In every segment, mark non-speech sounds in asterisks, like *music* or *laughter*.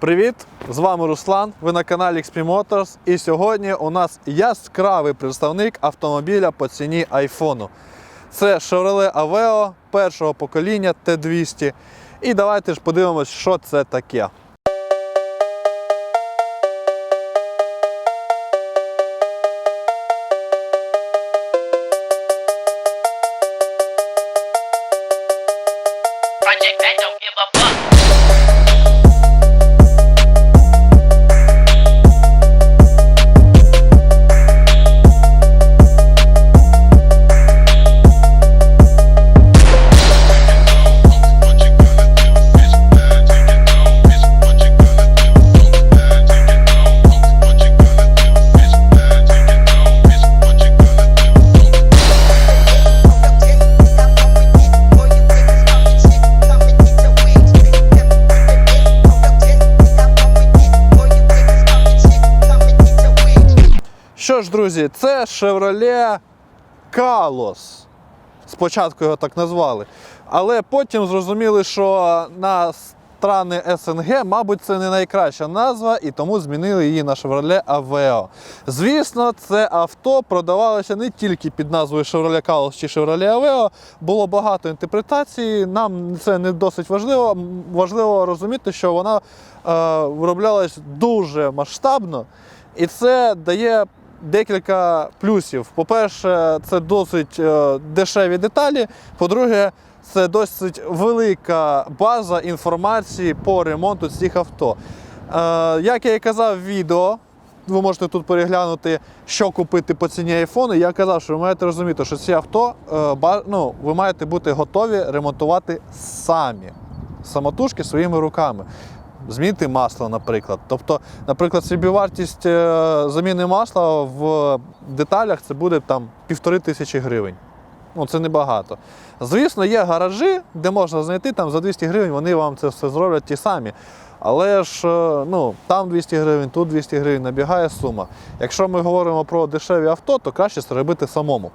Привіт! З вами Руслан. Ви на каналі XP Motors. І сьогодні у нас яскравий представник автомобіля по ціні айфону. Це Chevrolet Aveo першого покоління T200. І давайте ж подивимось, що це таке. Chevrolet Kalos. Спочатку його так назвали. Але потім зрозуміли, що на страни СНГ, мабуть, це не найкраща назва, і тому змінили її на Chevrolet Aveo. Звісно, це авто продавалося не тільки під назвою Chevrolet Kalos чи Chevrolet Aveo. Було багато інтерпретацій. Нам це не досить важливо. Важливо розуміти, що вона е, вироблялась дуже масштабно. І це дає декілька плюсів. По-перше, це досить е, дешеві деталі. По-друге, це досить велика база інформації по ремонту цих авто. Е, як я і казав в відео, ви можете тут переглянути, що купити по ціні айфону. Я казав, що ви маєте розуміти, що ці авто е, ну, ви маєте бути готові ремонтувати самі самотужки своїми руками. Змінити масло, наприклад. Тобто, наприклад, собівартість е, заміни масла в деталях це буде там півтори тисячі гривень. Ну, це небагато. Звісно, є гаражі, де можна знайти там за 200 гривень, вони вам це все зроблять ті самі. Але ж е, ну, там 200 гривень, тут 200 гривень, набігає сума. Якщо ми говоримо про дешеві авто, то краще це робити самому.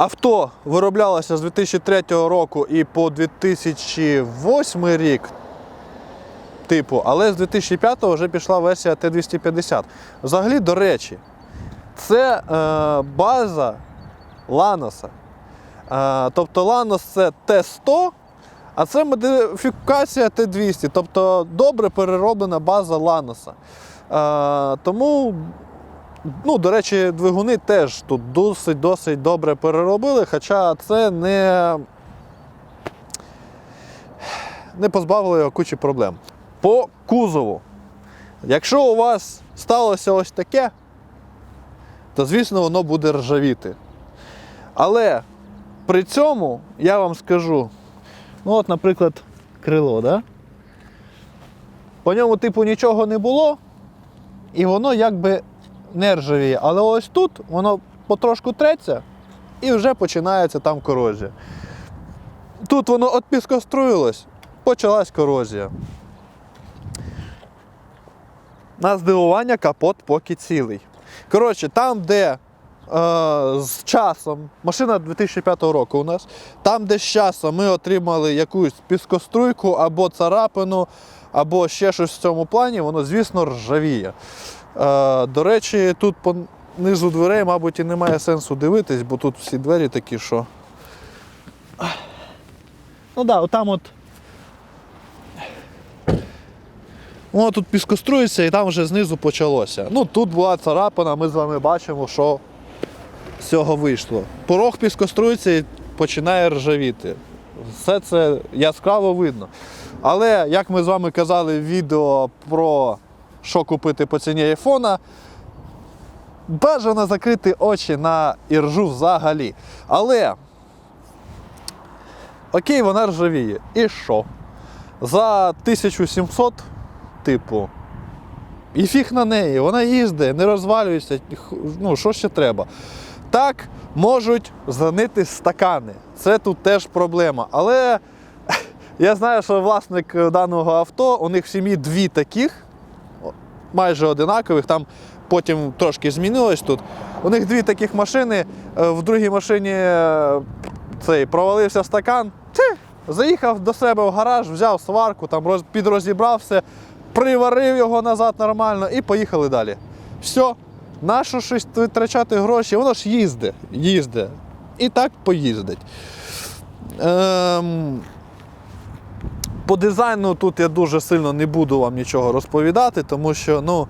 Авто вироблялося з 2003 року і по 2008 рік, типу, але з 2005 вже пішла версія Т250. Взагалі, до речі, це е, база Ланоса. Е, тобто Ланос це Т100, а це модифікація Т200, тобто добре перероблена база Ланоса. Е, тому Ну, до речі, двигуни теж тут досить досить добре переробили, хоча це не, не позбавило його кучі проблем. По кузову. Якщо у вас сталося ось таке, то звісно воно буде ржавіти. Але при цьому я вам скажу, ну от, наприклад, крило, да? по ньому, типу, нічого не було, і воно якби не ржавіє. Але ось тут воно потрошку треться і вже починається там корозія. Тут воно от піскоструїлось, почалась корозія. На здивування капот поки цілий. Коротше, там, де е, з часом, машина 2005 року у нас, там, де з часом ми отримали якусь піскоструйку або царапину, або ще щось в цьому плані, воно, звісно, ржавіє. До речі, тут по низу дверей, мабуть, і немає сенсу дивитись, бо тут всі двері такі, що. Ну да, отам от. Воно тут піскострується і там вже знизу почалося. Ну, тут була царапина, ми з вами бачимо, що з цього вийшло. Порог піскострується і починає ржавіти. Все це яскраво видно. Але, як ми з вами казали в відео про що купити по ціні айфона, бажано закрити очі на іржу взагалі. Але окей, вона ржавіє. І що? За 1700, типу, і фіг на неї, вона їздить, не розвалюється, ну що ще треба. Так, можуть зганити стакани. Це тут теж проблема. Але *laughs* я знаю, що власник даного авто, у них в сім'ї дві таких, майже одинакових. Там потім трошки змінилось тут. У них дві таких машини. е, В другій машині е, цей провалився стакан, це заїхав до себе в гараж, взяв сварку, там роз, підрозібрав все, приварив його назад нормально і поїхали далі. Все, нащо щось витрачати гроші, воно ж їздить, їздить. І так поїздить. Ем, по дизайну тут я дуже сильно не буду вам нічого розповідати, тому що ну,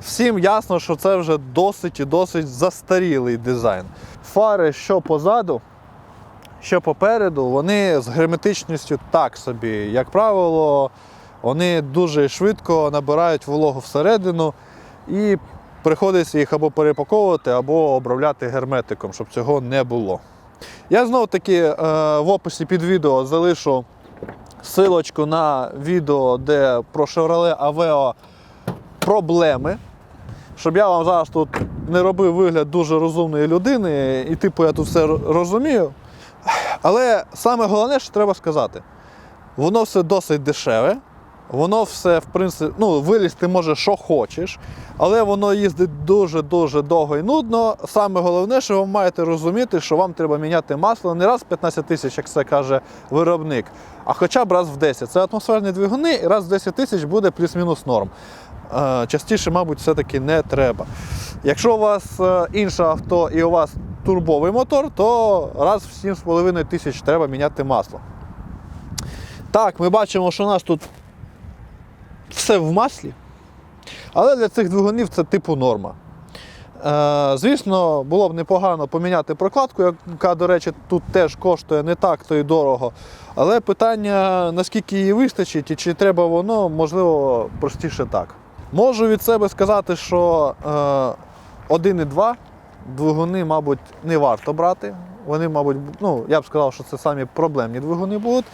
всім ясно, що це вже досить і досить застарілий дизайн. Фари, що позаду, що попереду, вони з герметичністю так собі. Як правило, вони дуже швидко набирають вологу всередину і приходиться їх або перепаковувати, або обробляти герметиком, щоб цього не було. Я знову таки е, в описі під відео залишу силочку на відео, де про Chevrolet Aveo проблеми. Щоб я вам зараз тут не робив вигляд дуже розумної людини, і типу я тут все розумію. Але саме головне, що треба сказати, воно все досить дешеве, воно все, в принципі, ну, вилізти може, що хочеш, але воно їздить дуже-дуже довго і нудно. Саме головне, що ви маєте розуміти, що вам треба міняти масло не раз в 15 тисяч, як це каже виробник, а хоча б раз в 10. Це атмосферні двигуни, і раз в 10 тисяч буде плюс-мінус норм. Е, Частіше, мабуть, все-таки не треба. Якщо у вас е, інше авто і у вас турбовий мотор, то раз в 7,5 тисяч треба міняти масло. Так, ми бачимо, що у нас тут все в маслі. Але для цих двигунів це типу норма. Е, звісно, було б непогано поміняти прокладку, яка, до речі, тут теж коштує не так то й дорого. Але питання, наскільки її вистачить і чи треба воно, можливо, простіше так. Можу від себе сказати, що е, 1,2 двигуни, мабуть, не варто брати. Вони, мабуть, ну, я б сказав, що це самі проблемні двигуни будуть.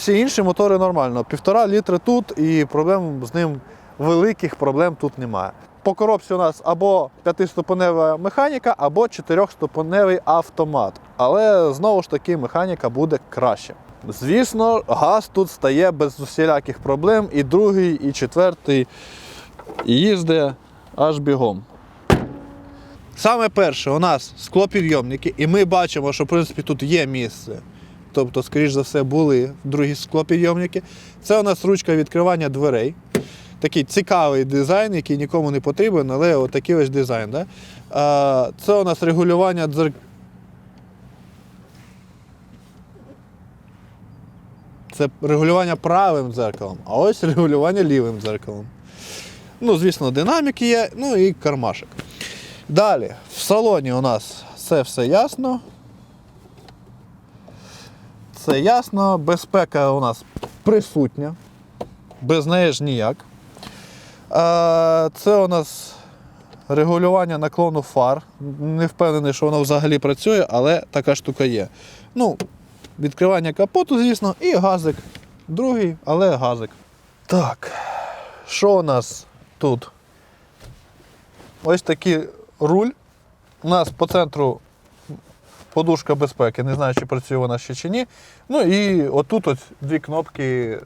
Всі інші мотори нормально. Півтора літри тут і проблем з ним великих проблем тут немає. По коробці у нас або п'ятиступенева механіка, або чотирьохступеневий автомат. Але знову ж таки механіка буде краще. Звісно, газ тут стає без усіляких проблем, і другий, і четвертий їздить аж бігом. Саме перше, у нас склопідйомники, і ми бачимо, що в принципі тут є місце. Тобто, скоріш за все, були другі склопідйомники. Це у нас ручка відкривання дверей. Такий цікавий дизайн, який нікому не потрібен, але отакий ось дизайн. Да? А, це у нас регулювання дзер... Це регулювання правим дзеркалом, а ось регулювання лівим дзеркалом. Ну, звісно, динамік є, ну і кармашик. Далі, в салоні у нас це все ясно. Це ясно, безпека у нас присутня, без неї ж ніяк. Це у нас регулювання наклону фар. Не впевнений, що воно взагалі працює, але така штука є. Ну, відкривання капоту, звісно, і газик. Другий, але газик. Так, що у нас тут? Ось такий руль. У нас по центру подушка безпеки. Не знаю, чи працює вона ще чи ні. Ну і отут ось дві кнопки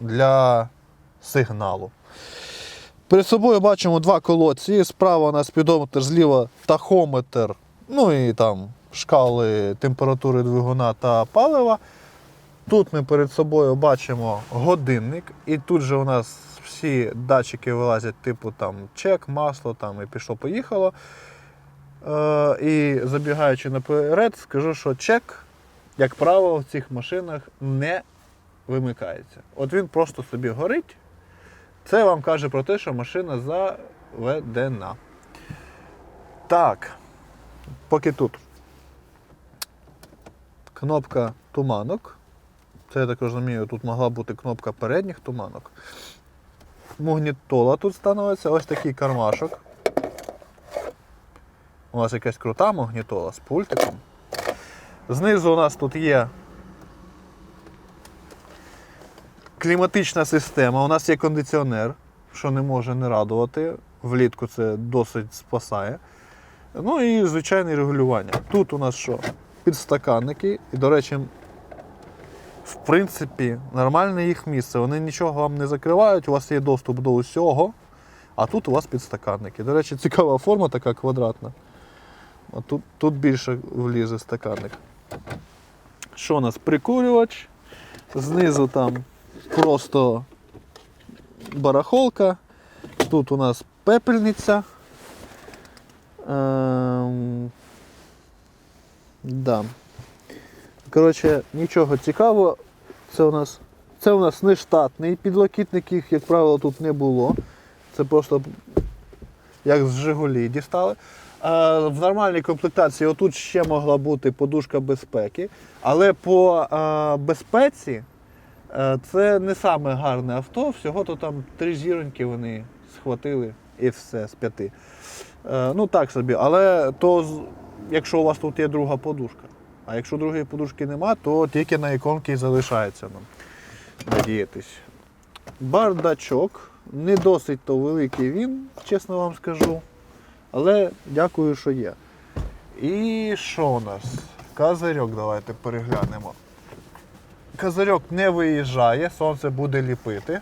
для сигналу. Перед собою бачимо два колодці. Справа у нас спідометр, зліва тахометр, ну і там шкали температури двигуна та палива. Тут ми перед собою бачимо годинник, і тут же у нас всі датчики вилазять, типу там чек, масло там і пішло-поїхало. Е, і забігаючи наперед, скажу, що чек, як правило, в цих машинах не вимикається. От він просто собі горить. Це вам каже про те, що машина заведена. Так, поки тут. Кнопка туманок. Це, я так розумію, тут могла бути кнопка передніх туманок. Магнітола тут становиться, ось такий кармашок. У нас якась крута магнітола з пультиком. Знизу у нас тут є кліматична система, у нас є кондиціонер, що не може не радувати. Влітку це досить спасає. Ну і звичайне регулювання. Тут у нас що? Підстаканники. І, до речі, в принципі, нормальне їх місце. Вони нічого вам не закривають, у вас є доступ до усього, а тут у вас підстаканники. До речі, цікава форма така квадратна. Тут, тут більше влізе стаканник. Що у нас? Прикурювач. Знизу там просто барахолка. Тут у нас пепельниця. Ем... Да. Коротше, нічого цікавого. Це у нас, це у нас не штатний підлокітник, їх, як правило, тут не було. Це просто як з Жигулі дістали. В нормальній комплектації отут ще могла бути подушка безпеки. Але по безпеці е, це не саме гарне авто. Всього то там три зіроньки вони схватили і все з п'яти. Е, ну так собі. Але то, якщо у вас тут є друга подушка. А якщо другої подушки нема, то тільки на іконки і залишається нам надіятись. Бардачок. Не досить то великий він, чесно вам скажу. Але дякую, що є. І що у нас? Козирьок давайте переглянемо. Козирьок не виїжджає, сонце буде ліпити.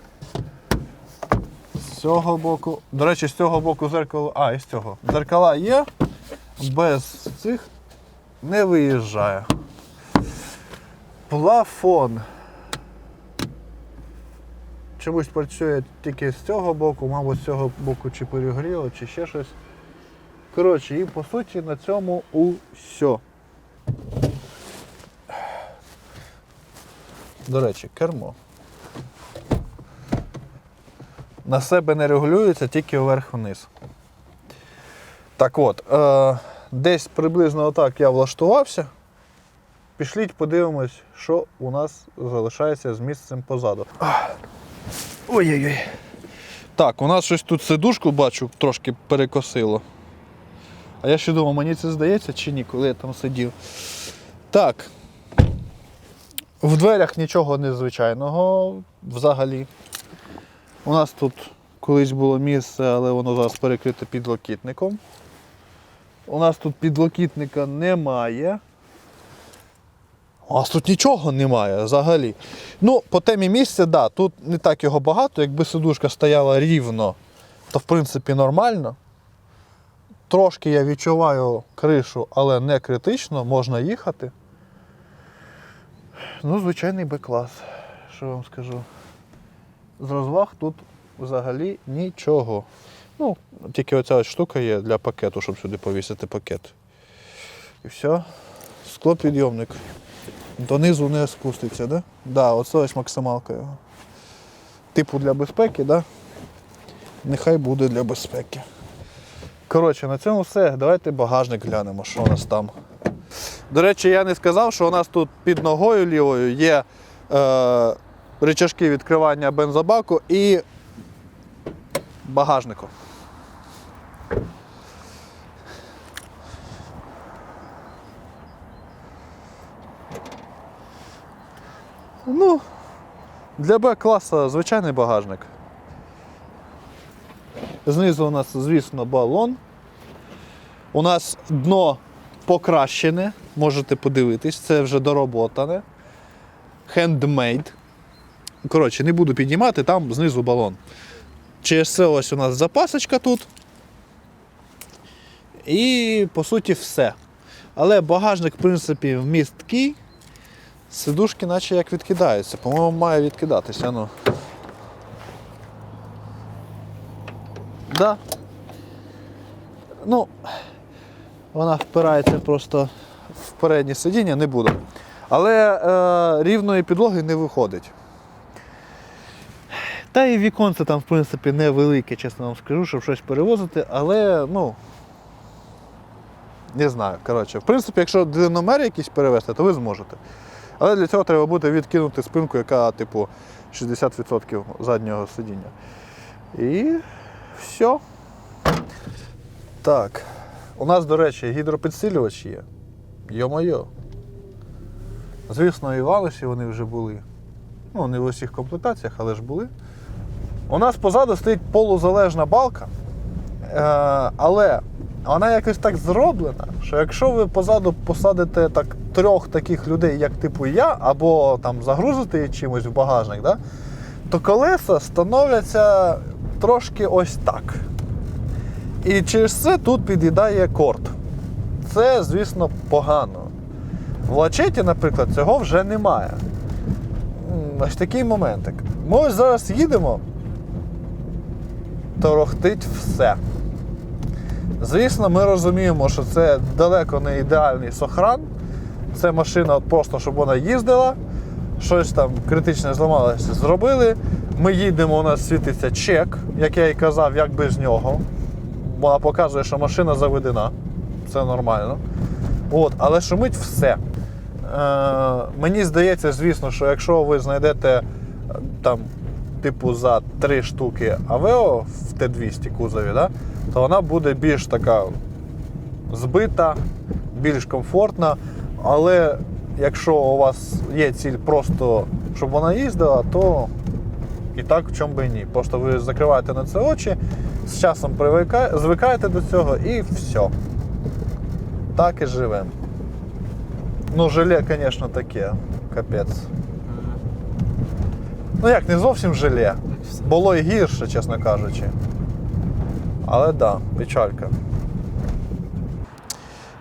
З цього боку. До речі, з цього боку зеркало. А, і з цього. Зеркала є, без цих не виїжджає. Плафон. Чомусь працює тільки з цього боку, мабуть, з цього боку чи перегріло, чи ще щось. Коротше, і по суті на цьому усе. До речі, кермо. На себе не регулюється, тільки вверх-вниз. Так от, е, десь приблизно отак я влаштувався. Пішліть, подивимось, що у нас залишається з місцем позаду. Ой-ой-ой. Так, у нас щось тут сидушку бачу, трошки перекосило. А я ще думав, мені це здається чи ні, коли я там сидів. Так. В дверях нічого незвичайного взагалі. У нас тут колись було місце, але воно зараз перекрите підлокітником. У нас тут підлокітника немає. У нас тут нічого немає взагалі. Ну, по темі місця, да, тут не так його багато. Якби сидушка стояла рівно, то в принципі нормально. Трошки я відчуваю кришу, але не критично, можна їхати. Ну, звичайний Б-клас, що вам скажу. З розваг тут взагалі нічого. Ну, тільки оця штука є для пакету, щоб сюди повісити пакет. І все. Склопідйомник. Донизу не спуститься, да? Да, оце ось максималка його. Типу для безпеки, да? Нехай буде для безпеки. Коротше, на цьому все. Давайте багажник глянемо, що у нас там. До речі, я не сказав, що у нас тут під ногою лівою є е, рычажки відкривання бензобаку і багажнику. Ну, для Б-класа звичайний багажник. Знизу у нас, звісно, балон. У нас дно покращене, можете подивитись, це вже дороботане. Handmade. Коротше, не буду піднімати, там знизу балон. Через це ось у нас запасочка тут. І по суті все. Але багажник, в принципі, вмісткий. Сидушки наче як відкидаються. По-моєму, має відкидатися. Ну. Да. Ну, вона впирається просто в переднє сидіння, не буду. Але е, рівної підлоги не виходить. Та і віконце там, в принципі, невелике, чесно вам скажу, щоб щось перевозити, але, ну. Не знаю. Коротше, в принципі, якщо длинномер якийсь перевезти, то ви зможете. Але для цього треба буде відкинути спинку, яка, типу, 60% заднього сидіння. І все. Так. У нас, до речі, гідропідсилювач є. Йо-моє. Звісно, і в Алисі вони вже були. Ну, не в усіх комплектаціях, але ж були. У нас позаду стоїть полузалежна балка. Е, але вона якось так зроблена, що якщо ви позаду посадите так, трьох таких людей, як типу я, або там загрузите чимось в багажник, да, то колеса становляться трошки ось так. І через це тут під'їдає корт. Це, звісно, погано. В лачеті, наприклад, цього вже немає. Ось такий моментик. Ми ось зараз їдемо, торохтить все. Звісно, ми розуміємо, що це далеко не ідеальний сохран. Це машина просто, щоб вона їздила, щось там критичне зламалося, зробили. Ми їдемо, у нас світиться чек, як я і казав, як без нього. Вона показує, що машина заведена. Це нормально. От, але шумить все. Е, мені здається, звісно, що якщо ви знайдете е, там, типу, за три штуки Авео в Т200 кузові, да, то вона буде більш така збита, більш комфортна. Але якщо у вас є ціль просто, щоб вона їздила, то і так в чому би і ні. Просто ви закриваєте на це очі, з часом привика- звикаєте до цього і все. Так і живемо. Ну, желе, звісно, таке. Капець. Ну як, не зовсім желе. Було і гірше, чесно кажучи. Але так, да, печалька.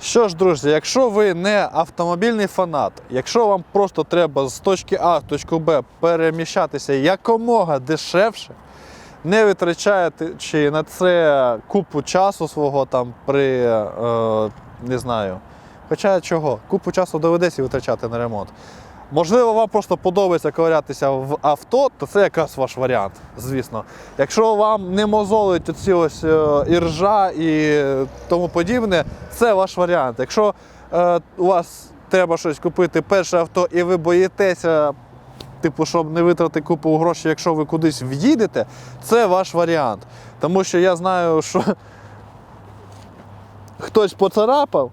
Що ж, друзі, якщо ви не автомобільний фанат, якщо вам просто треба з точки А в точку Б переміщатися якомога дешевше, не витрачаючи на це купу часу свого там при, е, не знаю, хоча чого, купу часу доведеться витрачати на ремонт. Можливо, вам просто подобається ковирятися в авто, то це якраз ваш варіант, звісно. Якщо вам не мозолить оці ось е, і ржа і тому подібне, це ваш варіант. Якщо е, у вас треба щось купити перше авто і ви боїтеся, типу, щоб не витратити купу грошей, якщо ви кудись в'їдете, це ваш варіант. Тому що я знаю, що *laughs* хтось поцарапав,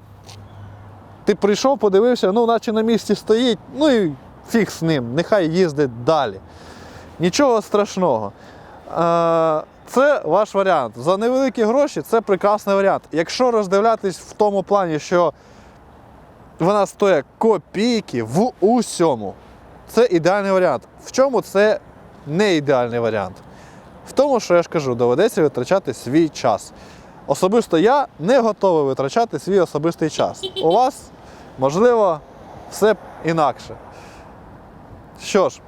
ти прийшов, подивився, ну, наче на місці стоїть, ну і фіг з ним, нехай їздить далі. Нічого страшного. Е, Це ваш варіант. За невеликі гроші це прекрасний варіант. Якщо роздивлятись в тому плані, що вона стоїть копійки в усьому, це ідеальний варіант. В чому це не ідеальний варіант? В тому, що я ж кажу, доведеться витрачати свій час. Особисто я не готовий витрачати свій особистий час. У вас, можливо, все інакше. Що ж,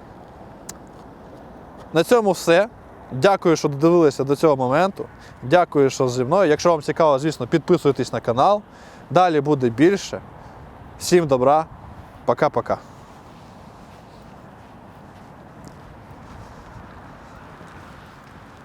на цьому все. Дякую, що додивилися до цього моменту. Дякую, що зі мною. Якщо вам цікаво, звісно, підписуйтесь на канал. Далі буде більше. Всім добра. Пока-пока.